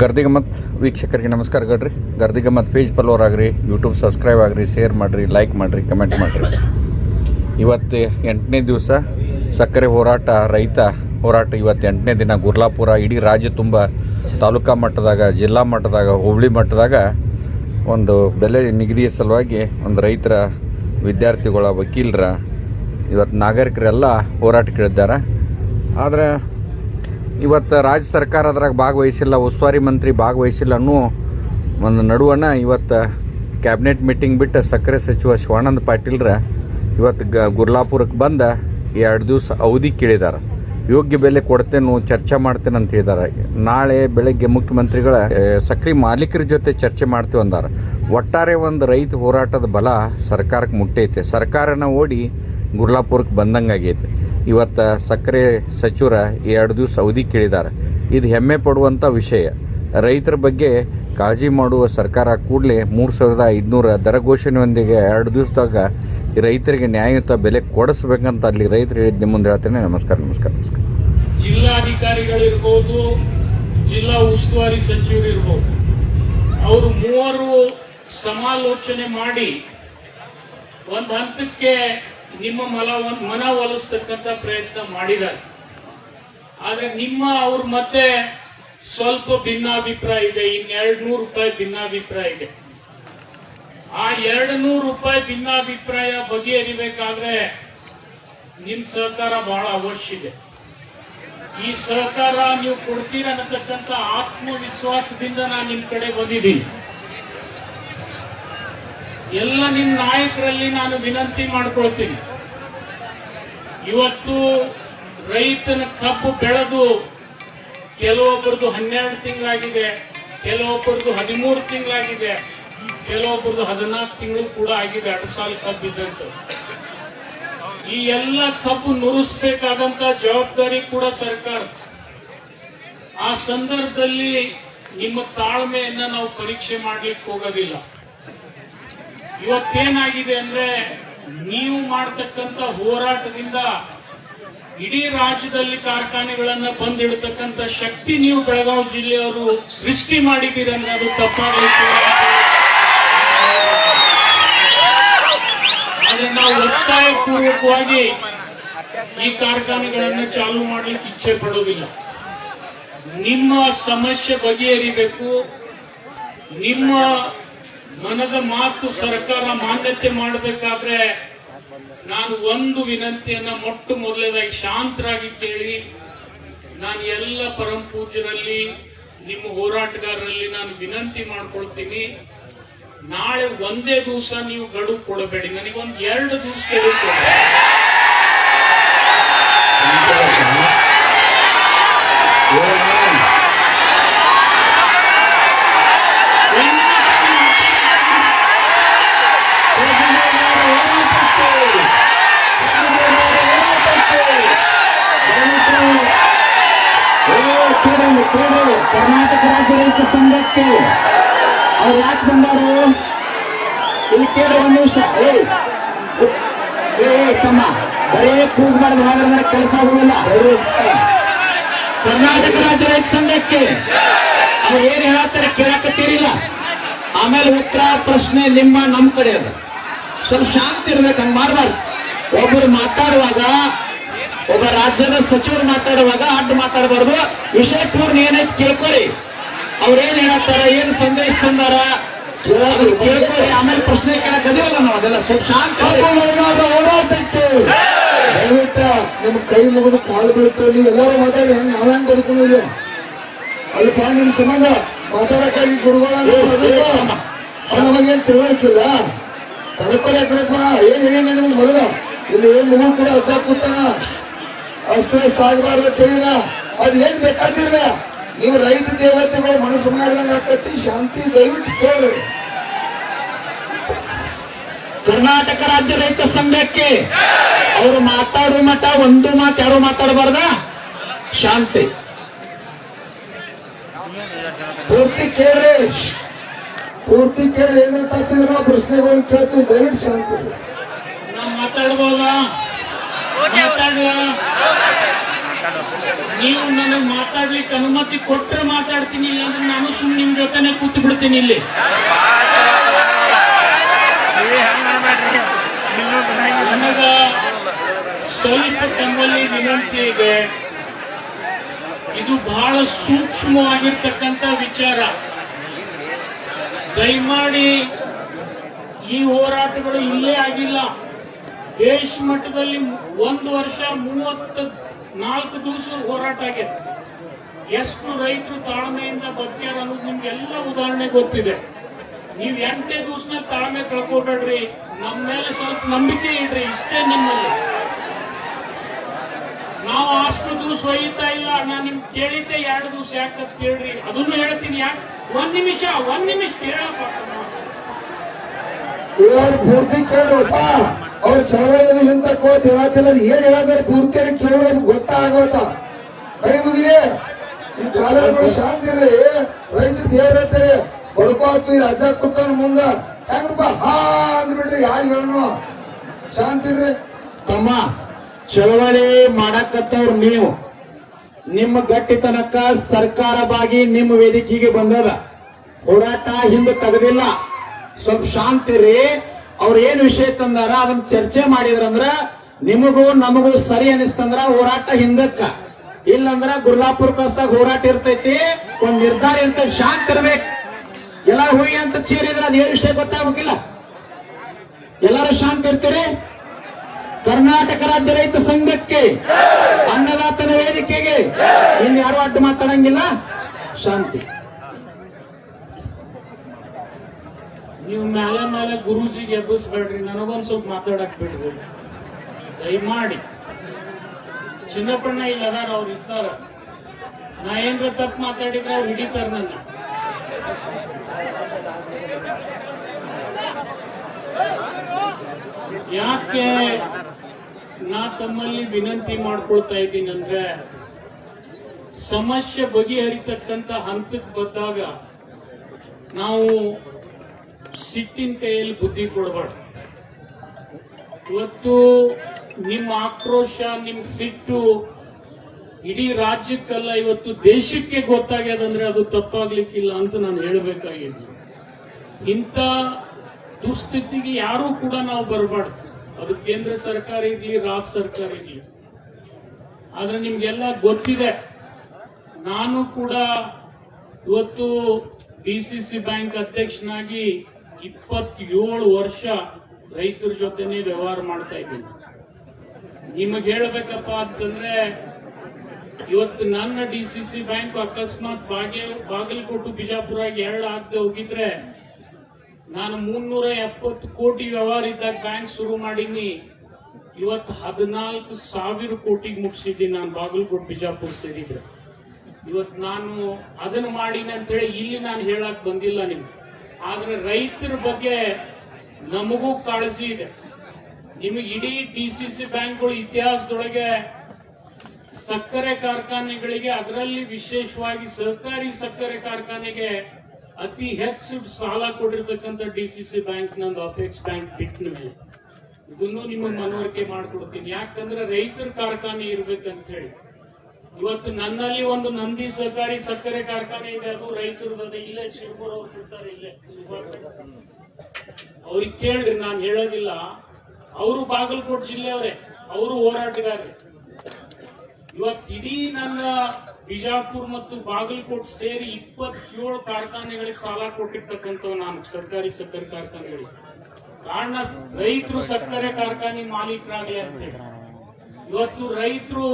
ಗರ್ದಿಗಮ್ಮತ್ ವೀಕ್ಷಕರಿಗೆ ನಮಸ್ಕಾರ ಗಡ್ರಿ. ಗರ್ದಿಗಮ್ಮತ್ ಪೇಜ್ ಫಾಲೋವರ್ ಆಗ್ರಿ ಯೂಟ್ಯೂಬ್ ಸಬ್ಸ್ಕ್ರೈಬ್ ಆಗ್ರಿ ಶೇರ್ ಮಾಡಿರಿ ಲೈಕ್ ಮಾಡಿರಿ ಕಮೆಂಟ್ ಮಾಡಿರಿ. ಇವತ್ತು ಎಂಟನೇ ದಿವಸ ಸಕ್ಕರೆ ಹೋರಾಟ, ರೈತ ಹೋರಾಟ ಇವತ್ತು ಎಂಟನೇ ದಿನ ಗುರ್ಲಾಪುರ, ಇಡೀ ರಾಜ್ಯ ತುಂಬ ತಾಲೂಕಾ ಮಟ್ಟದಾಗ, ಜಿಲ್ಲಾ ಮಟ್ಟದಾಗ, ಹೋಬಳಿ ಮಟ್ಟದಾಗ ಒಂದು ಬೆಲೆ ನಿಗದಿಯ ಸಲುವಾಗಿ ಒಂದು ರೈತರ ವಿದ್ಯಾರ್ಥಿಗಳ ವಕೀಲರ, ಇವತ್ತು ನಾಗರಿಕರೆಲ್ಲ ಹೋರಾಟಕ್ಕಿಳಿದ್ದಾರೆ. ಆದರೆ ಇವತ್ತು ರಾಜ್ಯ ಸರ್ಕಾರ ಅದ್ರಾಗ ಭಾಗವಹಿಸಿಲ್ಲ, ಉಸ್ತುವಾರಿ ಮಂತ್ರಿ ಭಾಗವಹಿಸಿಲ್ಲ ಅನ್ನೋ ಒಂದು ನಡುವಣ ಇವತ್ತು ಕ್ಯಾಬಿನೆಟ್ ಮೀಟಿಂಗ್ ಬಿಟ್ಟು ಸಕ್ಕರೆ ಸಚಿವ ಶಿವಾನಂದ ಪಾಟೀಲ್ರ ಇವತ್ತು ಗ ಗುರ್ಲಾಪುರಕ್ಕೆ ಬಂದ ಎರಡು ದಿವಸ ಅವಧಿ ಕೇಳಿದ್ದಾರೆ ಯೋಗ್ಯ ಬೆಲೆ ಕೊಡ್ತೇನೆ, ಚರ್ಚೆ ಮಾಡ್ತೇನೆ ಅಂತ ಹೇಳಿದ್ದಾರೆ ನಾಳೆ ಬೆಳಗ್ಗೆ ಮುಖ್ಯಮಂತ್ರಿಗಳ ಸಕ್ರಿ ಮಾಲೀಕರ ಜೊತೆ ಚರ್ಚೆ ಮಾಡ್ತೀವಿ ಅಂದಾರೆ. ಒಟ್ಟಾರೆ ಒಂದು ರೈತ ಹೋರಾಟದ ಬಲ ಸರ್ಕಾರಕ್ಕೆ ಮುಟ್ಟೈತೆ. ಸರ್ಕಾರನ ಓಡಿ ಗುರ್ಲಾಪುರಕ್ಕೆ ಬಂದಂಗೆ ಆಗೈತೆ ಇವತ್ತು ಸಕ್ಕರೆ ಸಚಿವರ ಎರಡು ದಿವಸ ಅವಧಿ ಕೇಳಿದ್ದಾರೆ. ಇದು ಹೆಮ್ಮೆ ಪಡುವಂಥ ವಿಷಯ. ರೈತರ ಬಗ್ಗೆ ಕಾಳಜಿ ಮಾಡುವ ಸರ್ಕಾರ ಕೂಡಲೇ ಮೂರು ಸಾವಿರದ ಐದುನೂರ ದರ ಘೋಷಣೆಯೊಂದಿಗೆ ಎರಡು ದಿವಸದಾಗ ರೈತರಿಗೆ ನ್ಯಾಯಯುತ ಬೆಲೆ ಕೊಡಿಸ್ಬೇಕಂತ ಅಲ್ಲಿ ರೈತರು ಹೇಳಿದ ನಿಮ್ಮ ಮುಂದೆ ಹೇಳ್ತೇನೆ. ನಮಸ್ಕಾರ ನಮಸ್ಕಾರ ನಮಸ್ಕಾರ. ಜಿಲ್ಲಾಧಿಕಾರಿಗಳಿರ್ಬೋದು, ಜಿಲ್ಲಾ ಉಸ್ತುವಾರಿ ಸಚಿವರು ಇರ್ಬೋದು ಅವರು ಮೂವರು ಸಮಾಲೋಚನೆ ಮಾಡಿ ಒಂದು ಹಂತಕ್ಕೆ ನಿಮ್ಮ ಮಲ ಮನ ಒಲಿಸ್ತಕ್ಕಂತ ಪ್ರಯತ್ನ ಮಾಡಿದ್ದಾರೆ. ಆದ್ರೆ ನಿಮ್ಮ ಅವ್ರ ಮತ್ತೆ ಸ್ವಲ್ಪ ಭಿನ್ನಾಭಿಪ್ರಾಯ ಇದೆ, ಇನ್ನೆರಡು ನೂರು ರೂಪಾಯಿ ಭಿನ್ನಾಭಿಪ್ರಾಯ ಇದೆ. ಆ ಎರಡು ನೂರು ರೂಪಾಯಿ ಭಿನ್ನಾಭಿಪ್ರಾಯ ಬಗೆಹರಿಬೇಕಾದ್ರೆ ನಿಮ್ ಸಹಕಾರ ಬಹಳ ಅವಶ್ಯ ಇದೆ. ಈ ಸಹಕಾರ ನೀವು ಕೊಡ್ತೀರ ಅನ್ನತಕ್ಕಂತ ಆತ್ಮವಿಶ್ವಾಸದಿಂದ ನಾನು ನಿಮ್ ಕಡೆ ಬಂದಿದ್ದೀನಿ. ಎಲ್ಲ ನಿಮ್ಮ ನಾಯಕರಲ್ಲಿ ನಾನು ವಿನಂತಿ ಮಾಡ್ಕೊಳ್ತೀನಿ. ಇವತ್ತು ರೈತನ ಕಬ್ಬು ಬೆಳೆದು ಕೆಲವೊಬ್ಬರದು ಹನ್ನೆರಡು ತಿಂಗಳಾಗಿದೆ ಕೆಲವೊಬ್ಬರದು ಹದಿಮೂರು ತಿಂಗಳಾಗಿದೆ ಕೆಲವೊಬ್ಬರದು ಹದಿನಾಲ್ಕು ತಿಂಗಳು ಕೂಡ ಆಗಿದೆ ಎರಡು ಸಾಲ ಕಬ್ಬಿದ್ದಂತ ಈ ಎಲ್ಲ ಕಬ್ಬು ನುರಿಸಬೇಕಾದಂತ ಜವಾಬ್ದಾರಿ ಕೂಡ ಸರ್ಕಾರ. ಆ ಸಂದರ್ಭದಲ್ಲಿ ನಿಮ್ಮ ತಾಳ್ಮೆಯನ್ನ ನಾವು ಪರೀಕ್ಷೆ ಮಾಡ್ಲಿಕ್ಕೆ ಹೋಗೋದಿಲ್ಲ. ಇವತ್ತೇನಾಗಿದೆ ಅಂದ್ರೆ ನೀವು ಮಾಡತಕ್ಕಂತ ಹೋರಾಟದಿಂದ ಇಡೀ ರಾಜ್ಯದಲ್ಲಿ ಕಾರ್ಖಾನೆಗಳನ್ನ ಬಂದಿಡತಕ್ಕಂತ ಶಕ್ತಿ ನೀವು ಬೆಳಗಾವಿ ಜಿಲ್ಲೆಯವರು ಸೃಷ್ಟಿ ಮಾಡಿದ್ದೀರಿ ಅಂದ್ರೆ ಅದು ತಪ್ಪಾಗಲಿಕ್ಕೆ ಆದ್ರೆ ನಾವು ಒತ್ತಾಯ ಪೂರ್ವಕವಾಗಿ ಈ ಕಾರ್ಖಾನೆಗಳನ್ನು ಚಾಲು ಮಾಡ್ಲಿಕ್ಕೆ ಇಚ್ಛೆ ಪಡೋದಿಲ್ಲ. ನಿಮ್ಮ ಸಮಸ್ಯೆ ಬಗೆಹರಿಬೇಕು. ನಿಮ್ಮ ಮನದ ಮಾತು ಸರ್ಕಾರ ಮಾನ್ಯತೆ ಮಾಡಬೇಕಾದ್ರೆ ನಾನು ಒಂದು ವಿನಂತಿಯನ್ನ ಮೊಟ್ಟ ಮೊದಲನೇದಾಗಿ ಶಾಂತರಾಗಿ ಕೇಳಿ, ನಾನು ಎಲ್ಲ ಪರಂ ಪೂಜರಲ್ಲಿ ನಿಮ್ಮ ಹೋರಾಟಗಾರರಲ್ಲಿ ನಾನು ವಿನಂತಿ ಮಾಡ್ಕೊಳ್ತೀನಿ. ನಾಳೆ ಒಂದೇ ದಿವಸ ನೀವು ಗಡು ಕೊಡಬೇಡಿ. ನನಗೊಂದು ಎರಡು ದಿವಸ ಗಡುವು ಸಂಘಕ್ಕೆ ಅವ್ರು ಯಾಕೆ ಬಂದಾರು? ಇಲ್ಲಿ ಕೇಳಿ ಒಂದು ನಿಮಿಷ. ಏ ತಮ್ಮ. ಬರೇ ಕೂಗ್ಬಾರ್ದು ಹಾಗಂದ್ರೆ ಕೆಲಸ ಆಗುದಿಲ್ಲ. ಕರ್ನಾಟಕ ರಾಜ್ಯ ರೈತ ಸಂಘಕ್ಕೆ ಅವ್ರು ಏನ್ ಹೇಳ್ತಾರೆ ಕೇಳಕತ್ತೀರಿಲ್ಲ. ಆಮೇಲೆ ಉತ್ತರ ಪ್ರಶ್ನೆ ನಿಮ್ಮ, ನಮ್ ಕಡೆ ಅದು. ಸ್ವಲ್ಪ ಶಾಂತಿ ಇರ್ಬೇಕು, ಹಂಗ ಮಾಡ್ಬಾರ್ದು. ಒಬ್ಬರು ಮಾತಾಡುವಾಗ, ಒಬ್ಬ ರಾಜ್ಯದ ಸಚಿವರು ಮಾತಾಡುವಾಗ ಅಡ್ಡ ಮಾತಾಡಬಾರ್ದು. ವಿಷಯ ಪೂರ್ಣ ಏನೈತಿ ಕೇಳ್ಕೊರಿ. ಅವ್ರೇನ್ ಹೇಳತ್ತಾರ ಏನ್ ಸಂದೇಶ ತಂದಾರ? ಕೇಳ್ಕೊಳ್ಳಿ ಆಮೇಲೆ ಪ್ರಶ್ನೆ ಕೇಳಕ್ ಅಲ್ಲ ನಾವು ಅದೆಲ್ಲ ಸ್ವಲ್ಪ ಶಾಂತಿ ದಯವಿಟ್ಟು ನಿಮ್ ಕೈ ಮುಗಿದು ಕಾಲು ಬೀಳ್ತಾರೆ ನೀವು ಎಲ್ಲರೂ ಮಾತಾಡಿ ಹೆಂಗ್ ನಾವೇನ್ ಹೆಂಗ್ ಬದುಕೊಂಡಿದ್ವಿ ಅಲ್ಪ ನಿಮ್ ಸಂಬಂಧ ಮಾತಾಡಕ್ಕಾಗಿ ಗುರುಗಳ ನಮಗೇನ್ ತಿಳುವಳಿಕಿಲ್ಲ. ತಡ್ಕೊಳಕ್ರಪ್ಪ ಏನ್ ಹೇಳಿ ನಿಮ್ಗೆ ಮೊದಲು? ಇಲ್ಲಿ ಏನ್ ಮಗು ಕೂಡ ಹಚ್ಚ ಕೂತಾನ? ಅಸ್ತವ್ಯಸ್ತ ಆಗಬಾರ್ದು ತಿಳಿನ ಅದ್ ಏನ್ ಬೇಕಾದಿರ್ಲ ನೀವು ರೈತ ದೇವತೆಗಳು ಮನಸ್ಸು ಮಾಡ್ದಂಗ ಆಕತಿ ಶಾಂತಿ ದಯವಿಟ್ಟು ಕೇಳ್ರಿ. ಕರ್ನಾಟಕ ರಾಜ್ಯ ರೈತ ಸಂಘಕ್ಕೆ ಅವರು ಮಾತಾಡೋ ಮಠ ಒಂದು ಮಾತು ಯಾರು ಮಾತಾಡಬಾರ್ದ? ಶಾಂತಿ. ಪೂರ್ತಿ ಕೇಳ್ರಿ. ಪೂರ್ತಿ ಕೇಳಿ ಏನೋ ತಪ್ಪಿದ್ರ ಪ್ರಶ್ನೆಗಳು ಕೇಳ್ತೀವಿ ದಯವಿಟ್ಟು ಶಾಂತಿ. ನಾವು ಮಾತಾಡ್ಬೋದಾ? ಮಾತಾಡುವ? ನೀವು ನನಗೆ ಮಾತಾಡ್ಲಿಕ್ಕೆ ಅನುಮತಿ ಕೊಟ್ರೆ ಮಾತಾಡ್ತೀನಿ ಇಲ್ಲ ಅಂದ್ರೆ ನಾನು ಜೊತೆನೆ ಕೂತು ಬಿಡ್ತೀನಿ ಇಲ್ಲಿ. ನನಗ ಸ್ವಲ್ಪ ತಮ್ಮಲ್ಲಿ ವಿನಂತಿ ಇದೆ. ಇದು ಬಹಳ ಸೂಕ್ಷ್ಮವಾಗಿರ್ತಕ್ಕಂಥ ವಿಚಾರ. ದಯಮಾಡಿ ಈ ಹೋರಾಟಗಳು ಇಲ್ಲೇ ಆಗಿಲ್ಲ. ದೇಶ ಮಟ್ಟದಲ್ಲಿ ಒಂದು ವರ್ಷ ಮೂವತ್ತು ನಾಲ್ಕು ದಿವಸ ಹೋರಾಟ ಆಗಿದೆ ಎಷ್ಟು ರೈತರು ತಾಳ್ಮೆಯಿಂದ ಬರ್ತಾರೆ ಅನ್ನೋದು ನಿಮ್ಗೆಲ್ಲ ಉದಾಹರಣೆ ಗೊತ್ತಿದೆ. ನೀವು ಎಂಟೇ ದಿವಸನ ತಾಳ್ಮೆ ಕಳ್ಕೊಬೇಡ್ರಿ ನಮ್ಮ ಮೇಲೆ ಸ್ವಲ್ಪ ನಂಬಿಕೆ ಇಡ್ರಿ, ಇಷ್ಟೇ ನಿಮ್ಮಲ್ಲಿ. ನಾವು ಅಷ್ಟು ದಿವಸ ಒಯ್ಯುತ್ತಾ ಇಲ್ಲ ನಾನು ನಿಮ್ಗೆ ಕೇಳಿದ್ದೆ ಎರಡು ದಿವಸ ಯಾಕೆ ಕೇಳ್ರಿ. ಅದನ್ನು ಹೇಳ್ತೀನಿ ಯಾಕೆ? ಒಂದ್ ನಿಮಿಷ ಒಂದ್ ನಿಮಿಷ ಕೇಳಪ್ಪ. ಅವ್ರ ಚಳವಳಿ ಹಿಂದ ಕೋತ್ ಹೇಳತ್ತಿಲ್ಲ ಏನ್ ಹೇಳದ್ರೆ ಪೂರ್ತಿ ಕೇಳೋದು ಗೊತ್ತಾಗೋತ. ಕೈ ಮುಗಿಲಿ. ಕಾಲಗಳು ಶಾಂತಿ ಇರ್ರಿ ರೈತ ದೇವ್ರತ್ರಿ ಬಳಕಾತು ಈ ಅಜ್ಜ ಕುಕ್ಕರ ಮುಂದ ಹೆಂಗಪ್ಪ ಹಾ ಅಂದ್ಬಿಟ್ರಿ ಯಾರು ಹೇಳೋ ಶಾಂತಿ ಇರ್ರಿ ತಮ್ಮ, ಚಳವಳಿ ಮಾಡಕತ್ತವ್ರು ನೀವು. ನಿಮ್ಮ ಗಟ್ಟಿತನಕ ಸರ್ಕಾರ ಬಾಗಿ ನಿಮ್ಮ ವೇದಿಕೆಗೆ ಬಂದದ. ಹೋರಾಟ ಹಿಂದೆ ತೆಗೆದಿಲ್ಲ. ಸ್ವಲ್ಪ ಶಾಂತಿ ರೀ ಅವ್ರ ಏನ್ ವಿಷಯ ತಂದಾರ, ಅದನ್ನ ಚರ್ಚೆ ಮಾಡಿದ್ರಂದ್ರ ನಿಮಗೂ ನಮಗೂ ಸರಿ ಅನಿಸ್ತಂದ್ರ ಹೋರಾಟ ಹಿಂದಕ್ಕ. ಇಲ್ಲಂದ್ರ ಗುರ್ಲಾಪುರ್ ಕಸ್ದಾಗ ಹೋರಾಟ ಇರ್ತೈತಿ, ಒಂದ್ ನಿರ್ಧಾರ ಇರ್ತೈತಿ, ಶಾಂತ ಇರ್ಬೇಕು. ಎಲ್ಲ ಹೋಗಿ ಅಂತ ಚೀರಿದ್ರ ಅದ್ ಏನ್ ವಿಷಯ ಗೊತ್ತಾಗ್ಬೇಕಿಲ್ಲ. ಎಲ್ಲಾರು ಶಾಂತ ಇರ್ತೀರಿ? ಕರ್ನಾಟಕ ರಾಜ್ಯ ರೈತ ಸಂಘಕ್ಕೆ, ಅನ್ನದಾತನ ವೇದಿಕೆಗೆ, ಇನ್ ಯಾರು ಅಡ್ಡ ಮಾತಾಡಂಗಿಲ್ಲ? ಶಾಂತಿ. ನೀವು ಮೇಲೆ ಮೇಲೆ ಗುರೂಜಿಗೆ ಎಬ್ಬಿಸ್ಬೇಡ್ರಿ, ನನಗೊಂದ್ ಸ್ವಲ್ಪ ಮಾತಾಡಕ್ ಬಿಡ್ರಿ. ದಯಮಾಡಿ. ಚಿನ್ನಪ್ಪಣ್ಣ ಇಲ್ಲ ಅದಾರ, ಅವ್ರು ಇರ್ತಾರ. ನಾ ಏನ್ರ ತಪ್ಪು ಮಾತಾಡಿದ್ರೆ ಅವ್ರು ಹಿಡಿತಾರ ನನ್ನ. ಯಾಕೆ ನಾ ತಮ್ಮಲ್ಲಿ ವಿನಂತಿ ಮಾಡ್ಕೊಳ್ತಾ ಇದ್ದೀನಿ ಅಂದ್ರೆ, ಸಮಸ್ಯೆ ಬಗೆಹರಿತಕ್ಕಂತ ಹಂತಕ್ಕೆ ಬಂದಾಗ ನಾವು ಸಿಟ್ಟಿನ ಕೈಯಲ್ಲಿ ಬುದ್ಧಿ ಕೊಡಬಾರ್ದು ಇವತ್ತು ನಿಮ್ಮ ಆಕ್ರೋಶ, ನಿಮ್ಮ ಸಿಟ್ಟು ಇಡೀ ರಾಜ್ಯಕ್ಕಲ್ಲ ಇವತ್ತು ದೇಶಕ್ಕೆ ಗೊತ್ತಾಗ್ಯದಂದ್ರೆ ಅದು ತಪ್ಪಾಗ್ಲಿಕ್ಕಿಲ್ಲ ಅಂತ ನಾನು ಹೇಳಬೇಕಾಗಿದೆ ಇಂಥ ದುಸ್ಥಿತಿಗೆ ಯಾರೂ ಕೂಡ ನಾವು ಬರಬಾರ್ದು. ಅದು ಕೇಂದ್ರ ಸರ್ಕಾರ ಇರ್ಲಿ ರಾಜ್ಯ ಸರ್ಕಾರ ಇರ್ಲಿ. ಆದ್ರೆ ನಿಮ್ಗೆಲ್ಲ ಗೊತ್ತಿದೆ, ನಾನು ಕೂಡ ಇವತ್ತು ಡಿಸಿಸಿ ಬ್ಯಾಂಕ್ ಅಧ್ಯಕ್ಷನಾಗಿ ಇಪ್ಪತ್ತೇಳು ವರ್ಷ ರೈತರ ಜೊತೆನೆ ವ್ಯವಹಾರ ಮಾಡ್ತಾ ಇದ್ದೀನಿ. ನಿಮಗೆ ಹೇಳಬೇಕಪ್ಪ ಅಂತಂದ್ರೆ, ಇವತ್ತು ನನ್ನ ಡಿಸಿಸಿ ಬ್ಯಾಂಕ್ ಅಕಸ್ಮಾತ್ ಬಾಗೆ ಬಾಗಲಕೋಟು, ಬಿಜಾಪುರ ಎರಡು ಆಗದೆ ಹೋಗಿದ್ರೆ, ನಾನು ಮುನ್ನೂರ ಎಪ್ಪತ್ತು ಕೋಟಿ ವ್ಯವಹಾರ ಇದ್ದಾಗ ಬ್ಯಾಂಕ್ ಶುರು ಮಾಡೀನಿ. ಇವತ್ತು ಹದಿನಾಲ್ಕು ಸಾವಿರ ಕೋಟಿಗೆ ಮುಗಿಸಿದ್ದೀನಿ ನಾನು ಬಾಗಲಕೋಟೆ, ಬಿಜಾಪುರ ಸೇರಿದ್ರೆ. ಇವತ್ತು ನಾನು ಅದನ್ನು ಮಾಡೀನಿ ಅಂತೇಳಿ ಇಲ್ಲಿ ನಾನು ಹೇಳಕ್ ಬಂದಿಲ್ಲ ನಿಮ್ಗೆ. ಆದ್ರೆ ರೈತರ ಬಗ್ಗೆ ನಮಗೂ ಕಾಳಜಿ ಇದೆ. ನಿಮಗೆ ಇಡೀ ಡಿಸಿಸಿ ಬ್ಯಾಂಕ್ಗಳು ಇತಿಹಾಸದೊಳಗೆ ಸಕ್ಕರೆ ಕಾರ್ಖಾನೆಗಳಿಗೆ ಅದರಲ್ಲಿ ವಿಶೇಷವಾಗಿ ಸಹಕಾರಿ ಸಕ್ಕರೆ ಕಾರ್ಖಾನೆಗೆ ಅತಿ ಹೆಚ್ಚು ಸಾಲ ಕೊಟ್ಟಿರ್ತಕ್ಕಂಥ ಸಿ ಬ್ಯಾಂಕ್ ನಂದು ಅಪೆಕ್ಸ್ ಬ್ಯಾಂಕ್ ಬಿಟ್ಟ ಮೇಲೆ. ಇದನ್ನು ನಿಮಗೆ ಮನವರಿಕೆ ಮಾಡ್ಕೊಡ್ತೀನಿ. ಯಾಕಂದ್ರೆ ರೈತರ ಕಾರ್ಖಾನೆ ಇರ್ಬೇಕಂತ ಹೇಳಿ ಇವತ್ತು ನನ್ನಲ್ಲಿ ಒಂದು ನಂದಿ ಸಹಕಾರಿ ಸಕ್ಕರೆ ಕಾರ್ಖಾನೆ ಇದೆ, ಅದು ರೈತರದ್ದು ಇಲ್ಲೇ ಶಿವಪುರ ಅವ್ರು ಇಲ್ಲೇ. ಅವ್ರಿಗೆ ಕೇಳ್ರಿ, ನಾನು ಹೇಳೋದಿಲ್ಲ. ಅವರು ಬಾಗಲಕೋಟೆ ಜಿಲ್ಲೆಯವರೇ, ಅವರು ಹೋರಾಟಗಾರರು. ಇವತ್ತು ಇಡೀ ನನ್ನ ಬಿಜಾಪುರ್ ಮತ್ತು ಬಾಗಲಕೋಟ್ ಸೇರಿ ಇಪ್ಪತ್ತೇಳು ಕಾರ್ಖಾನೆಗಳಿಗೆ ಸಾಲ ಕೊಟ್ಟಿರ್ತಕ್ಕಂಥವು ನಾನು, ಸರ್ಕಾರಿ ಸಕ್ಕರೆ ಕಾರ್ಖಾನೆಗಳಿಗೆ. ಕಾರಣ, ರೈತರು ಸಕ್ಕರೆ ಕಾರ್ಖಾನೆ ಮಾಲೀಕರಾಗಲಿ ಅಂತೇಳಿ. ಇವತ್ತು ರೈತರು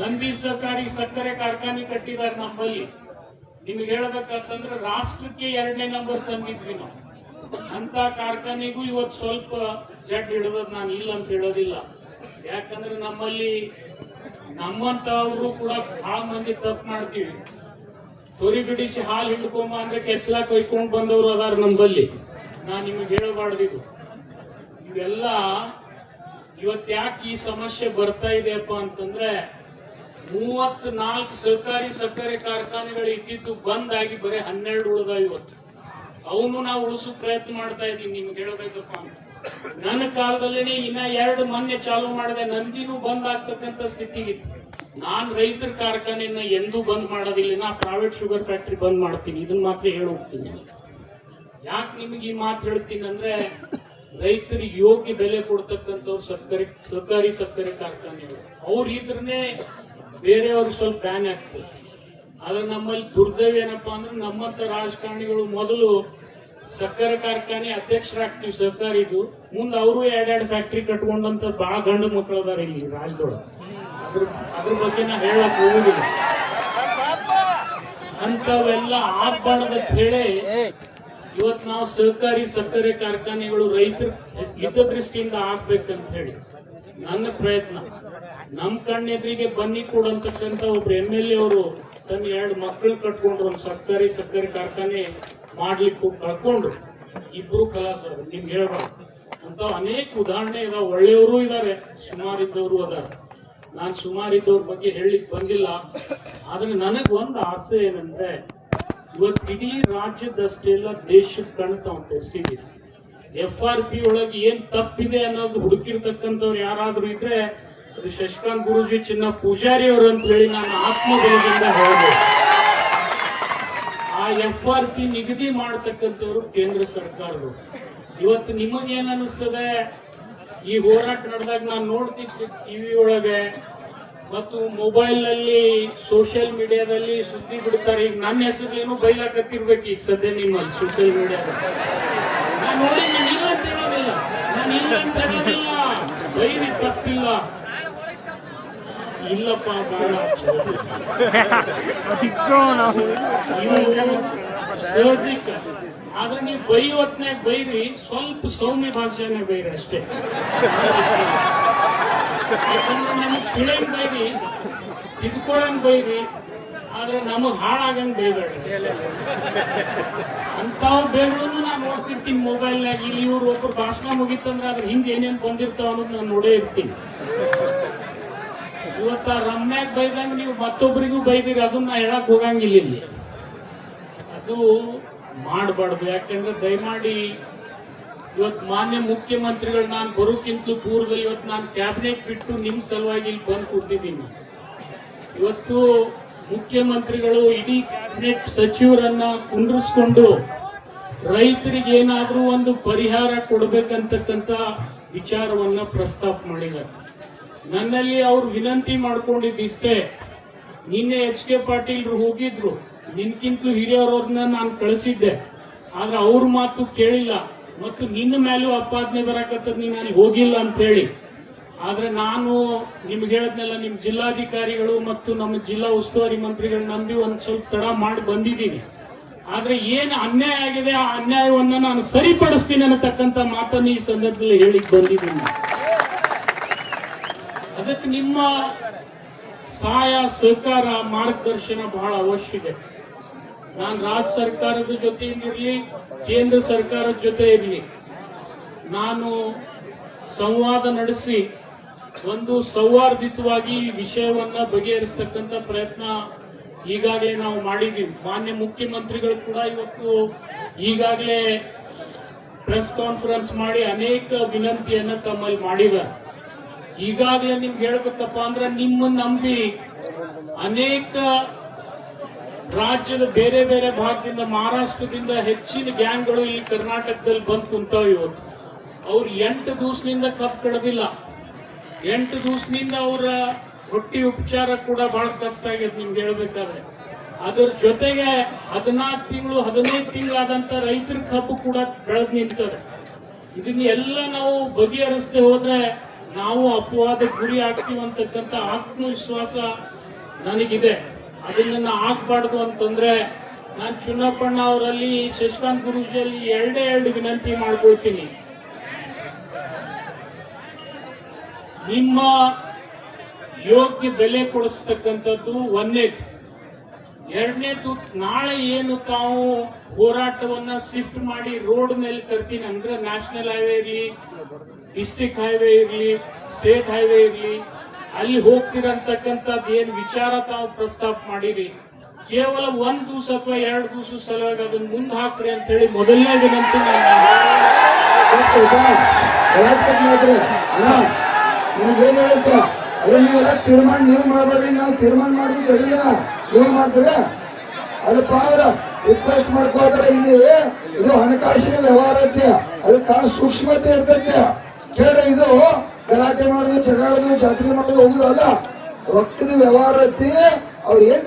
ನಂದಿ ಸರ್ಕಾರಿ ಸಕ್ಕರೆ ಕಾರ್ಖಾನೆ ಕಟ್ಟಿದ್ದಾರೆ ನಮ್ಮಲ್ಲಿ. ನಿಮ್ಗೆ ಹೇಳ್ಬೇಕಂತಂದ್ರೆ ರಾಷ್ಟ್ರಕ್ಕೆ ಎರಡನೇ ನಂಬರ್ ತಂದಿದ್ವಿ ನಾವು. ಅಂತ ಕಾರ್ಖಾನೆಗೂ ಇವತ್ತು ಸ್ವಲ್ಪ ಜಡ್ ಹಿಡಿದದ್ ನಾನು ಇಲ್ಲ ಅಂತ ಹೇಳೋದಿಲ್ಲ. ಯಾಕಂದ್ರೆ ನಮ್ಮಲ್ಲಿ ನಮ್ಮಂತವ್ರು ಕೂಡ ಭಾಳ ಮಂದಿ ತಪ್ಪು ಮಾಡ್ತೀವಿ. ತೊರಿ ಬಿಡಿಸಿ ಹಾಲು ಹಿಡ್ಕೊಂಬ ಅಂದ್ರೆ ಕೆಚ್ಚಲಾಕ್ ಕೊಯ್ಕೊಂಡ್ ಬಂದವರು ಅದಾರ ನಮ್ಮಲ್ಲಿ. ನಾನ್ ನಿಮಗೆ ಹೇಳಬಾರ್ದಿದ್ದು ಇವೆಲ್ಲ ಇವತ್ ಯಾಕೆ ಈ ಸಮಸ್ಯೆ ಬರ್ತಾ ಇದೆಯಪ್ಪ ಅಂತಂದ್ರೆ ಮೂವತ್ ನಾಲ್ಕು ಸಹಕಾರಿ ಸಕ್ಕರೆ ಕಾರ್ಖಾನೆಗಳು ಇಟ್ಟಿದ್ದು ಬಂದ್ ಆಗಿ ಬರೀ ಹನ್ನೆರಡು ಉಳಿದ ಇವತ್ತು. ಅವನು ನಾವು ಉಳಿಸೋ ಪ್ರಯತ್ನ ಮಾಡ್ತಾ ಇದ್ದೀನಿ, ನಿಮ್ಗೆ ಹೇಳ್ಬೇಕಪ್ಪ ನನ್ನ ಕಾಲದಲ್ಲಿ ಇನ್ನ ಎರಡು ಮೊನ್ನೆ ಚಾಲು ಮಾಡಿದೆ, ನಂದಿನೂ ಬಂದ್ ಸ್ಥಿತಿ ಸ್ಥಿತಿಗಿತ್ತು. ನಾನ್ ರೈತರ ಕಾರ್ಖಾನೆಯನ್ನ ಎಂದೂ ಬಂದ್ ಮಾಡೋದಿಲ್ಲ, ನಾ ಪ್ರೈವೇಟ್ ಶುಗರ್ ಫ್ಯಾಕ್ಟ್ರಿ ಬಂದ್ ಮಾಡ್ತೀನಿ. ಇದನ್ನ ಮಾತ್ರ ಹೇಳಿ ಹೋಗ್ತೀನಿ ಯಾಕೆ ನಿಮ್ಗೆ ಈ ಮಾತು ಹೇಳ್ತೀನಿ ಅಂದ್ರೆ ರೈತರಿಗೆ ಯೋಗ್ಯ ಬೆಲೆ ಕೊಡ್ತಕ್ಕಂಥವ್ರು ಸಕ್ಕರೆ ಸರ್ಕಾರಿ ಸಕ್ಕರೆ ಕಾರ್ಖಾನೆಗಳು ಅವ್ರು. ಇದ್ರನ್ನೇ ಬೇರೆಯವ್ರಿಗೆ ಸ್ವಲ್ಪ ಬ್ಯಾನ್ ಆಗ್ತದೆ. ಆದ್ರೆ ನಮ್ಮಲ್ಲಿ ದುರ್ದೈವ ಏನಪ್ಪಾ ಅಂದ್ರೆ ನಮ್ಮಂತ ರಾಜಕಾರಣಿಗಳು ಮೊದಲು ಸಕ್ಕರೆ ಕಾರ್ಖಾನೆ ಅಧ್ಯಕ್ಷರಾಗ್ತೀವಿ ಸರ್ಕಾರಿದು. ಮುಂದೆ ಅವರು ಎರಡೆರಡು ಫ್ಯಾಕ್ಟ್ರಿ ಕಟ್ಕೊಂಡಂತ ಬಹಳ ಗಂಡು ಮಕ್ಕಳು ಅದಾರ ಇಲ್ಲಿ ರಾಜ್ಯದೊಳಗೆ. ಅದ್ರ ಅದ್ರ ಬಗ್ಗೆ ನಾ ಹೇಳಕ್ ಹೋಗುದಿಲ್ಲ. ಅಂತವೆಲ್ಲ ಆಗ್ಬಾರ್ದಂತ ಹೇಳಿ ಇವತ್ ನಾವು ಸಹಕಾರಿ ಸಕ್ಕರೆ ಕಾರ್ಖಾನೆಗಳು ರೈತರ ಹಿತ ದೃಷ್ಟಿಯಿಂದ ಆಗ್ಬೇಕಂತ ಹೇಳಿ ನನ್ನ ಪ್ರಯತ್ನ. ನಮ್ ಕಣ್ಣೆದ್ರಿಗೆ ಬನ್ನಿ ಕೊಡಂತಕ್ಕಂತ ಒಬ್ರು ಎಂ ಎಲ್ ಎ ಅವರು ತನ್ನ ಎರಡು ಮಕ್ಕಳು ಕಟ್ಕೊಂಡ್ರು ಒಂದು ಸರ್ಕಾರಿ ಸಕ್ಕರೆ ಕಾರ್ಖಾನೆ ಮಾಡ್ಲಿಕ್ಕೆ ಕಳ್ಕೊಂಡ್ರು. ಇಬ್ರು ಕಲಾಸರು, ನಿಮ್ಗೆ ಹೇಳ್ಬಾರ್ದು. ಅಂತ ಅನೇಕ ಉದಾಹರಣೆ ಇದಾವ. ಒಳ್ಳೆಯವರು ಇದಾರೆ ಸುಮಾರು ಇದ್ದವರು ಅದಾರೆ. ನಾನು ಸುಮಾರು ಇದ್ದವ್ರ ಬಗ್ಗೆ ಹೇಳಿಕ್ ಬಂದಿಲ್ಲ. ಆದ್ರೆ ನನಗೆ ಒಂದು ಆಸೆ ಏನಂದ್ರೆ ಇವತ್ತು ಇಡೀ ರಾಜ್ಯದ ಅಲ್ಲ ದೇಶದ ಕಣ್ ತಾವು ತೋರಿಸಿದ್ದೀವಿ ಎಫ್ ಆರ್ ಪಿ ಒಳಗೆ ಏನ್ ತಪ್ಪಿದೆ ಅನ್ನೋದು ಹುಡುಕಿರ್ತಕ್ಕಂಥವ್ರು ಯಾರಾದ್ರೂ ಇದ್ರೆ ಅದು ಶಶಿಕಾಂತ್ ಗುರುಜಿ ಚಿನ್ನ ಪೂಜಾರಿ ಅವರು ಅಂತ ಹೇಳಿ ನಾನು ಆತ್ಮಬಲದಿಂದ ಹೇಳ್ಬೋದು ಆ ಎಫ್ ಆರ್ ಪಿ ನಿಗದಿ ಮಾಡತಕ್ಕಂಥವ್ರು ಕೇಂದ್ರ ಸರ್ಕಾರದವರು ಇವತ್ತು ನಿಮಗೇನ್ ಅನಿಸ್ತದೆ ಈ ಹೋರಾಟ ನಡೆದಾಗ ನಾನು ನೋಡ್ತಿದ್ದೆ ಟಿವಿ ಒಳಗೆ. ಮತ್ತು ಮೊಬೈಲ್ನಲ್ಲಿ ಸೋಷಿಯಲ್ ಮೀಡಿಯಾದಲ್ಲಿ ಸುದ್ದಿ ಬಿಡ್ತಾರೆ. ಈಗ ನನ್ನ ಹೆಸರೇನು ಬೈಲಾಕತ್ತಿರ್ಬೇಕು ಈಗ ಸದ್ಯ ನಿಮ್ಮಲ್ಲಿ ಸೋಷಿಯಲ್ ಮೀಡಿಯಾದಲ್ಲಿ. ನಾನು ನೋಡಿ ನಾನು ಇಲ್ಲ ಅಂತ ಹೇಳೋದಿಲ್ಲ. ನಾನು ಇಲ್ಲ ಅಂತ ಹೇಳೋದಿಲ್ಲ. ಬೈರಿ ತಪ್ಪಿಲ್ಲ. ಇಲ್ಲಪ್ಪ ಸಹಜಿಕ ಆದ್ರೆ ನೀವು ಬೈ ಬೈರಿ, ಸ್ವಲ್ಪ ಸೌಮ್ಯ ಭಾಷೆನೇ ಬೈರಿ ಅಷ್ಟೇ. ನಮಗ್ ಬೈರಿ ತಿದ್ಕೊಳ್ಳಂಗ್ ಬೈರಿ, ಆದ್ರೆ ನಮಗ್ ಹಾಳಾಗಂಗ್ ಬೈಬೇಡ್ರಿ ಅಂತಾವ್ ಬೇಗಳು ನಾನು ನೋಡ್ತಿರ್ತೀನಿ ಮೊಬೈಲ್ನಾಗ ಇಲ್ಲಿ ಇವ್ರು ಒಬ್ರು ಭಾಷಣ ಮುಗಿತಂದ್ರೆ ಅದ್ರ ಹಿಂದೆ ಏನೇನ್ ಬಂದಿರ್ತಾವ ಅನ್ನೋದು ನಾನು ನೋಡೇ ಇರ್ತೀನಿ. ಇವತ್ತ ರಮ್ಯಾಗ್ ಬೈದಂಗ ನೀವು ಮತ್ತೊಬ್ಬರಿಗೂ ಬೈದಿರಿ, ಅದನ್ನ ಹೇಳಕ್ ಹೋಗಂಗಿಲ್ಲ ಇಲ್ಲಿ. ಅದು ಮಾಡಬಾರ್ದು. ಯಾಕಂದ್ರೆ ದಯಮಾಡಿ ಇವತ್ತು ಮಾನ್ಯ ಮುಖ್ಯಮಂತ್ರಿಗಳು ನಾನು ಬರೋಕ್ಕಿಂತ ಪೂರ್ವದಲ್ಲಿ ಇವತ್ತು ನಾನು ಕ್ಯಾಬಿನೆಟ್ ಬಿಟ್ಟು ನಿಮ್ಮ ಸಲುವಾಗಿ ಇಲ್ಲಿ ಬಂದು ಕೂತಿದ್ದೀನಿ. ಇವತ್ತು ಮುಖ್ಯಮಂತ್ರಿಗಳು ಇಡೀ ಕ್ಯಾಬಿನೆಟ್ ಸಚಿವರನ್ನ ಕುಂಡ್ರಿಸ್ಕೊಂಡು ರೈತರಿಗೆ ಏನಾದರೂ ಒಂದು ಪರಿಹಾರ ಕೊಡಬೇಕಂತಕ್ಕಂಥ ವಿಚಾರವನ್ನ ಪ್ರಸ್ತಾಪ ಮಾಡಿದ್ದಾರೆ. ನನ್ನಲ್ಲಿ ಅವ್ರು ವಿನಂತಿ ಮಾಡ್ಕೊಂಡಿದ್ದಿಷ್ಟೇ, ನಿನ್ನೆ ಎಚ್ ಕೆ ಪಾಟೀಲ್ರು ಹೋಗಿದ್ರು, ನಿನ್ಕಿಂತಲೂ ಹಿರಿಯರವ್ರನ್ನ ನಾನು ಕಳಿಸಿದ್ದೆ, ಆದ್ರೆ ಅವ್ರ ಮಾತು ಕೇಳಿಲ್ಲ. ಮತ್ತು ನಿನ್ನ ಮೇಲೂ ಅಪಾದನೆ ಬರಕತ್ತದ ನೀನು ಅಲ್ಲಿ ಹೋಗಿಲ್ಲ ಅಂತ ಹೇಳಿ ಆದ್ರೆ ನಾನು ನಿಮ್ಗೆ ಹೇಳದ್ನೆಲ್ಲ, ನಿಮ್ ಜಿಲ್ಲಾಧಿಕಾರಿಗಳು ಮತ್ತು ನಮ್ಮ ಜಿಲ್ಲಾ ಉಸ್ತುವಾರಿ ಮಂತ್ರಿಗಳು ನಂಬಿ ಒಂದ್ ಸ್ವಲ್ಪ ತಡ ಮಾಡಿ ಬಂದಿದ್ದೀನಿ. ಆದ್ರೆ ಏನು ಅನ್ಯಾಯ ಆಗಿದೆ, ಆ ಅನ್ಯಾಯವನ್ನ ನಾನು ಸರಿಪಡಿಸ್ತೀನಿ ಅನ್ನತಕ್ಕಂತ ಮಾತನ್ನು ಈ ಸಂದರ್ಭದಲ್ಲಿ ಹೇಳಿ ಬಂದಿದ್ದೀನಿ. ಅದಕ್ಕೆ ನಿಮ್ಮ ಸಹಾಯ, ಸಹಕಾರ, ಮಾರ್ಗದರ್ಶನ ಬಹಳ ಅವಶ್ಯ ಇದೆ. ನಾನು ರಾಜ್ಯ ಸರ್ಕಾರದ ಜೊತೆ ಇರಲಿ, ಕೇಂದ್ರ ಸರ್ಕಾರದ ಜೊತೆ ಇರಲಿ. ನಾನು ಸಂವಾದ ನಡೆಸಿ ಒಂದು ಸೌಹಾರ್ದಿತವಾಗಿ ವಿಷಯವನ್ನ ಬಗೆಹರಿಸ್ತಕ್ಕಂಥ ಪ್ರಯತ್ನ ಈಗಾಗಲೇ ನಾವು ಮಾಡಿದ್ದೀವಿ ಮಾನ್ಯ ಮುಖ್ಯಮಂತ್ರಿಗಳು ಕೂಡ ಇವತ್ತು ಈಗಾಗಲೇ ಪ್ರೆಸ್ ಕಾನ್ಫರೆನ್ಸ್ ಮಾಡಿ ಅನೇಕ ವಿನಂತಿಯನ್ನ ತಮ್ಮಲ್ಲಿ ಮಾಡಿದ್ದಾರೆ. ಈಗಾಗಲೇ ನಿಮ್ಗೆ ಹೇಳ್ಬೇಕಪ್ಪ ಅಂದ್ರೆ ನಿಮ್ಮನ್ನ ನಂಬಿ ಅನೇಕ ರಾಜ್ಯದ ಬೇರೆ ಬೇರೆ ಭಾಗದಿಂದ, ಮಹಾರಾಷ್ಟ್ರದಿಂದ ಹೆಚ್ಚಿನ ಗ್ಯಾಂಗ್ಗಳು ಇಲ್ಲಿ ಕರ್ನಾಟಕದಲ್ಲಿ ಬಂದು ಕುಂತಾವ ಇವತ್ತು. ಅವ್ರು ಎಂಟು ದಿವಸದಿಂದ ಕಪ್ ಕಳೆದಿಲ್ಲ ಎಂಟು ದಿವಸದಿಂದ ಅವರ ಹೊಟ್ಟಿ ಉಪಚಾರ ಕೂಡ ಬಹಳ ಕಷ್ಟ ಆಗೈತೆ ನಿಮ್ಗೆ ಹೇಳ್ಬೇಕಾದ್ರೆ. ಅದ್ರ ಜೊತೆಗೆ ಹದಿನಾಲ್ಕು ತಿಂಗಳು, ಹದಿನೈದು ತಿಂಗಳಾದಂತ ರೈತರ ಕಬ್ಬು ಕೂಡ ಬೆಳೆದು ನಿಂತಾರೆ ಇದನ್ನ ಎಲ್ಲ ನಾವು ಬಗೆಹರಿಸದೆ ಹೋದ್ರೆ ನಾವು ಅಪವಾದ ಗುರಿ ಆಗ್ತೀವಿ ಅಂತಕ್ಕಂಥ ಆತ್ಮವಿಶ್ವಾಸ ನನಗಿದೆ. ಅದನ್ನ ಹಾಕ್ಬಾರ್ದು ಅಂತಂದ್ರೆ ನಾನು ಚುನ್ನಪ್ಪಣ್ಣ ಅವರಲ್ಲಿ ಶಶಿಕಾಂತ್ ಗುರುಜಿಯಲ್ಲಿ ಎರಡೇ ಎರಡು ವಿನಂತಿ ಮಾಡ್ಕೊಳ್ತೀನಿ. ನಿಮ್ಮ ಯೋಗ್ಯ ಬೆಲೆ ಕೊಡಿಸ್ತಕ್ಕಂಥದ್ದು ಒಂದೇದು. ಎರಡನೇದು, ನಾಳೆ ಏನು ತಾವು ಹೋರಾಟವನ್ನ ಶಿಫ್ಟ್ ಮಾಡಿ ರೋಡ್ ಮೇಲೆ ತರ್ತೀನಿ ಅಂದ್ರೆ ನ್ಯಾಷನಲ್ ಹೈವೇ ಇರಲಿ, ಡಿಸ್ಟ್ರಿಕ್ಟ್ ಹೈವೇ ಇರಲಿ, ಸ್ಟೇಟ್ ಹೈವೇ ಇರಲಿ ಅಲ್ಲಿ ಹೋಗ್ತಿರಂತಕ್ಕಂಥದ್ದು ಏನ್ ವಿಚಾರ ತಾವು ಪ್ರಸ್ತಾಪ ಮಾಡಿರಿ? ಕೇವಲ ಒಂದ್ ದಿವಸ ಅಥವಾ ಎರಡು ದಿವಸ ಸಲುವಾಗಿ ಅದನ್ನ ಮುಂದೆ ಹಾಕ್ರಿ ಅಂತ ಹೇಳಿ ಮೊದಲನೇ ದಿನಂತೂ ಏನ್ ಅದ್ರ ತೀರ್ಮಾನ ನೀವು ಮಾಡಬೇಡಿ ನಾವು ತೀರ್ಮಾನ ಮಾಡಿದ್ರೆ ನೀವು ಮಾಡ್ತೀರ? ಅಲ್ಪ ಅವ್ರ ರಿಕ್ವೆಸ್ಟ್ ಮಾಡ್ಕೋತಾರೆ ಇಲ್ಲಿ ಇದು ಹಣಕಾಸಿನ ವ್ಯವಹಾರ ಐತೆ. ಅದಕ್ಕೆ ಸೂಕ್ಷ್ಮತೆ ಇರ್ತೈತೆ. ಕೇಳ್ರಿ, ಇದು ಗಲಾಟೆ ಮಾಡೋದು ಜಗಳ ಜಾತ್ರೆ ಮಾಡೋದು ಹೋಗುದಲ್ಲ ರೊಕ್ಕದ ವ್ಯವಹಾರ ಐತಿ ಅವ್ರು ಏನ್